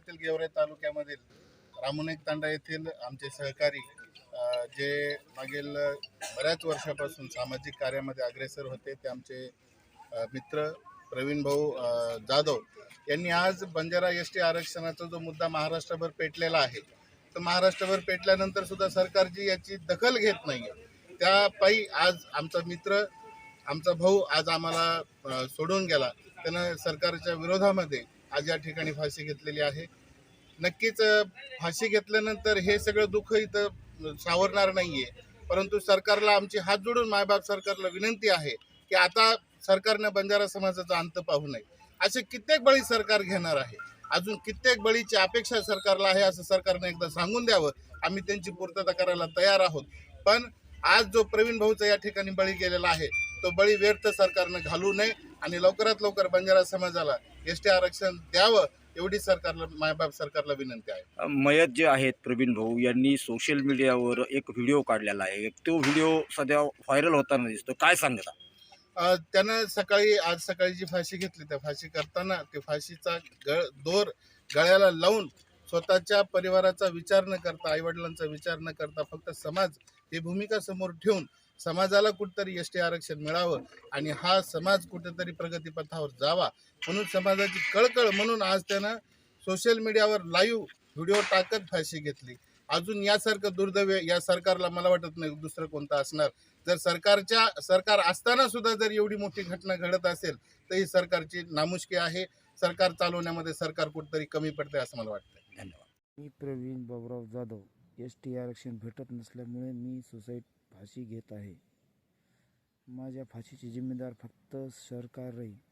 जिल्ह्यातील गेवरे तालुक्यामधील रामुनेक तांडा येथील आमचे सहकारी जे मागील बऱ्याच वर्षापासून सामाजिक कार्यामध्ये अग्रेसर होते ते आमचे मित्र प्रवीण भाऊ जाधव यांनी आज बंजारा एस टी आरक्षणाचा जो मुद्दा महाराष्ट्रभर पेटलेला आहे तर महाराष्ट्रभर पेटल्यानंतर सुद्धा सरकारची याची दखल घेत नाही आहे त्या पायी आज आमचा मित्र आमचा भाऊ आज आम्हाला सोडून गेला. त्यानं सरकारच्या विरोधामध्ये आज या ठिकाणी फाशी घेतलेली आहे. नक्कीच फाशी घेतल्यानंतर हे सगळं दुःख इथं सावरणार नाहीये. परंतु सरकारला आमची हात जोडून मायबाप सरकारला विनंती आहे की आता सरकारनं बंजारा समाजाचा अंत पाहू नये. असे कित्येक बळी सरकार घेणार आहे. अजून कित्येक बळीची अपेक्षा सरकारला आहे असं सरकारनं एकदा सांगून द्यावं. आम्ही त्यांची पूर्तता करायला तयार आहोत. पण आज जो प्रवीण भाऊचा या ठिकाणी बळी गेलेला आहे तो बळी व्यर्थ सरकारनं घालू नये आणि लवकरात लवकर बंजारा समाजाला एस टी आरक्षण द्यावं एवढी सरकारला मायबाप सरकारला विनंती आहे. मयत जे आहेत प्रवीण भाऊ यांनी सोशल मीडियावर एक व्हिडिओ काढलेला आहे. तो व्हिडिओ सध्या व्हायरल होताना दिसतो. काय सांगता? त्यानं सकाळी आज सकाळी जी फाशी घेतली त्या फाशी करताना ते फाशीचा गळ दोर गळ्याला लावून स्वतःच्या परिवाराचा विचार न करता आईवडिलांचा विचार न करता फक्त समाज ही भूमिका समोर ठेवून समाजाला कुठेतरी एस टी आरक्षण मिळावं आणि हा समाज कुठेतरी प्रगतीपथावर जावा म्हणून समाजाची कळकळ म्हणून आज त्यानं सोशल मीडियावर लाईव्ह व्हिडिओ टाकत फाशी घेतली. अजून यासारखं दुर्दैव या सरकारला मला वाटत नाही दुसरं कोणतं असणार. जर सरकारच्या सरकार असताना सुद्धा जर एवढी मोठी घटना घडत असेल तर ही सरकारची नामुष्की आहे. सरकार चालवण्यामध्ये सरकार कुठेतरी कमी पडते असं मला वाटतं धन्यवाद. मी प्रवीण बाबुराव जाधव एस टी आरक्षण भेटत नसल्यामुळे मी सुसाईड फाशी घेत आहे. माझ्या फाशीची जिम्मेदार फक्त सरकार राहील.